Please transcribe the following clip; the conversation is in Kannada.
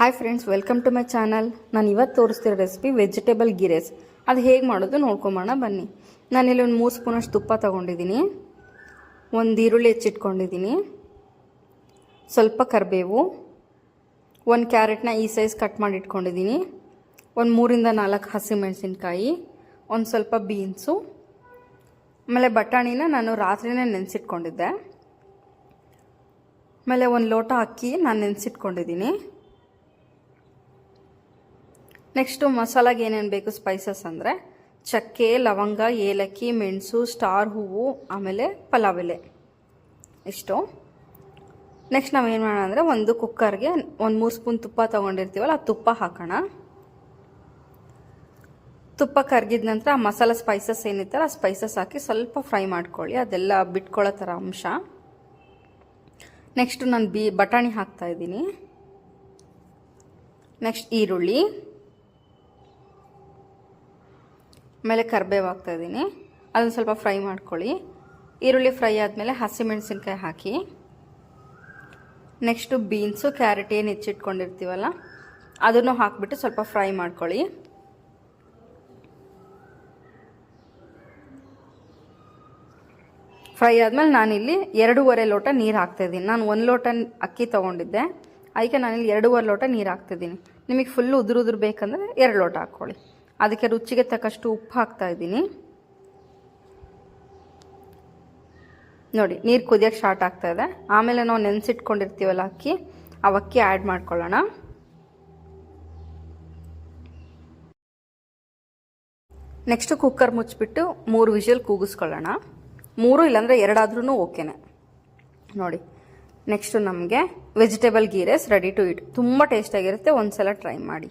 Hi friends welcome to my channel ನಾನು ಇವತ್ತು ತೋರಿಸ್ತಿರೋ ರೆಸಿಪಿ ವೆಜಿಟೇಬಲ್ ಗಿರೇಸ್ ಅದು ಹೇಗೆ ಮಾಡೋದು ನೋಡ್ಕೊಂಬೋಣ ಬನ್ನಿ. ನಾನಿಲ್ಲಿ ಒಂದು ಮೂರು ಸ್ಪೂನಷ್ಟು ತುಪ್ಪ ತೊಗೊಂಡಿದ್ದೀನಿ. ಒಂದು ಈರುಳ್ಳಿ ಹೆಚ್ಚಿಟ್ಕೊಂಡಿದ್ದೀನಿ ಸ್ವಲ್ಪ ಕರಿಬೇವು. ಒಂದು ಕ್ಯಾರೆಟ್ನ ಈ ಸೈಜ್ ಕಟ್ ಮಾಡಿ ಇಟ್ಕೊಂಡಿದ್ದೀನಿ. ಒಂದು ಮೂರಿಂದ ನಾಲ್ಕು ಹಸಿಮೆಣಸಿನ್ಕಾಯಿ. ಒಂದು ಸ್ವಲ್ಪ ಬೀನ್ಸು ಆಮೇಲೆ ಬಟಾಣಿನ ನಾನು ರಾತ್ರಿನೇ ನೆನೆಸಿಟ್ಕೊಂಡಿದ್ದೆ. ಆಮೇಲೆ ಒಂದು ಲೋಟ ಅಕ್ಕಿ ನಾನು ನೆನೆಸಿಟ್ಕೊಂಡಿದ್ದೀನಿ. ನೆಕ್ಸ್ಟು ಮಸಾಲಾಗೆ ಏನೇನು ಬೇಕು? ಸ್ಪೈಸಸ್ ಅಂದರೆ ಚಕ್ಕೆ, ಲವಂಗ, ಏಲಕ್ಕಿ, ಮೆಣಸು, ಸ್ಟಾರ್ ಹೂವು, ಆಮೇಲೆ ಪಲಾವ್ ಎಲೆ. ಇಷ್ಟು. ನೆಕ್ಸ್ಟ್ ನಾವೇನು ಮಾಡೋಣ ಅಂದರೆ ಒಂದು ಕುಕ್ಕರ್ಗೆ ಒಂದು ಮೂರು ಸ್ಪೂನ್ ತುಪ್ಪ ತೊಗೊಂಡಿರ್ತೀವಲ್ಲ, ಆ ತುಪ್ಪ ಹಾಕೋಣ. ತುಪ್ಪ ಕರಗಿದ ನಂತರ ಆ ಮಸಾಲ ಸ್ಪೈಸಸ್ ಏನಿತ್ತಲ್ಲ, ಆ ಸ್ಪೈಸಸ್ ಹಾಕಿ ಸ್ವಲ್ಪ ಫ್ರೈ ಮಾಡ್ಕೊಳ್ಳಿ. ಅದೆಲ್ಲ ಬಿಟ್ಕೊಳ್ಳೋ ಥರ ಅಂಶ. ನೆಕ್ಸ್ಟು ನಾನು ಬಿ, ಬಟಾಣಿ ಹಾಕ್ತಾ ಇದ್ದೀನಿ. ನೆಕ್ಸ್ಟ್ ಈರುಳ್ಳಿ. ಆಮೇಲೆ ಕರ್ಬೇವು ಹಾಕ್ತಾ ಇದ್ದೀನಿ. ಅದನ್ನು ಸ್ವಲ್ಪ ಫ್ರೈ ಮಾಡ್ಕೊಳ್ಳಿ. ಈರುಳ್ಳಿ ಫ್ರೈ ಆದಮೇಲೆ ಹಸಿಮೆಣಸಿನ್ಕಾಯಿ ಹಾಕಿ. ನೆಕ್ಸ್ಟು ಬೀನ್ಸು, ಕ್ಯಾರೆಟ್ ಏನು ಹೆಚ್ಚಿಟ್ಕೊಂಡಿರ್ತೀವಲ್ಲ, ಅದನ್ನು ಹಾಕಿಬಿಟ್ಟು ಸ್ವಲ್ಪ ಫ್ರೈ ಮಾಡ್ಕೊಳ್ಳಿ. ಫ್ರೈ ಆದಮೇಲೆ ನಾನಿಲ್ಲಿ ಎರಡೂವರೆ ಲೋಟ ನೀರು ಹಾಕ್ತಾಯಿದ್ದೀನಿ ನಾನು ಒಂದು ಲೋಟ ಅಕ್ಕಿ ತೊಗೊಂಡಿದ್ದೆ. ಅದಕ್ಕೆ ನಾನಿಲ್ಲಿ ಎರಡೂವರೆ ಲೋಟ ನೀರು ಹಾಕ್ತಿದ್ದೀನಿ ನಿಮಗೆ ಫುಲ್ಲು ಉದುರು ಉದುರು ಬೇಕಂದರೆ ಎರಡು ಲೋಟ ಹಾಕ್ಕೊಳ್ಳಿ. ಅದಕ್ಕೆ ರುಚಿಗೆ ತಕ್ಕಷ್ಟು ಉಪ್ಪು ಹಾಕ್ತಾ ಇದ್ದೀನಿ. ನೋಡಿ, ನೀರು ಕುದಿಯೋಕ್ಕೆ ಸ್ಟಾರ್ಟ್ ಆಗ್ತಾ ಇದೆ. ಆಮೇಲೆ ನಾವು ನೆನೆಸಿಟ್ಕೊಂಡಿರ್ತೀವಲ್ಲ ಅಕ್ಕಿ, ಆ ಅಕ್ಕಿ ಆ್ಯಡ್ ಮಾಡ್ಕೊಳ್ಳೋಣ. ನೆಕ್ಸ್ಟು ಕುಕ್ಕರ್ ಮುಚ್ಚಿಬಿಟ್ಟು ಮೂರು ವಿಷಲ್ ಕೂಗಿಸ್ಕೊಳ್ಳೋಣ. ಮೂರು ಇಲ್ಲಾಂದರೆ ಎರಡಾದ್ರೂ ಓಕೆನೆ. ನೋಡಿ ನೆಕ್ಸ್ಟು ನಮಗೆ vegetable ghee rice ready to eat ತುಂಬ ಟೇಸ್ಟಾಗಿರುತ್ತೆ ಒಂದು ಸಲ ಟ್ರೈ ಮಾಡಿ.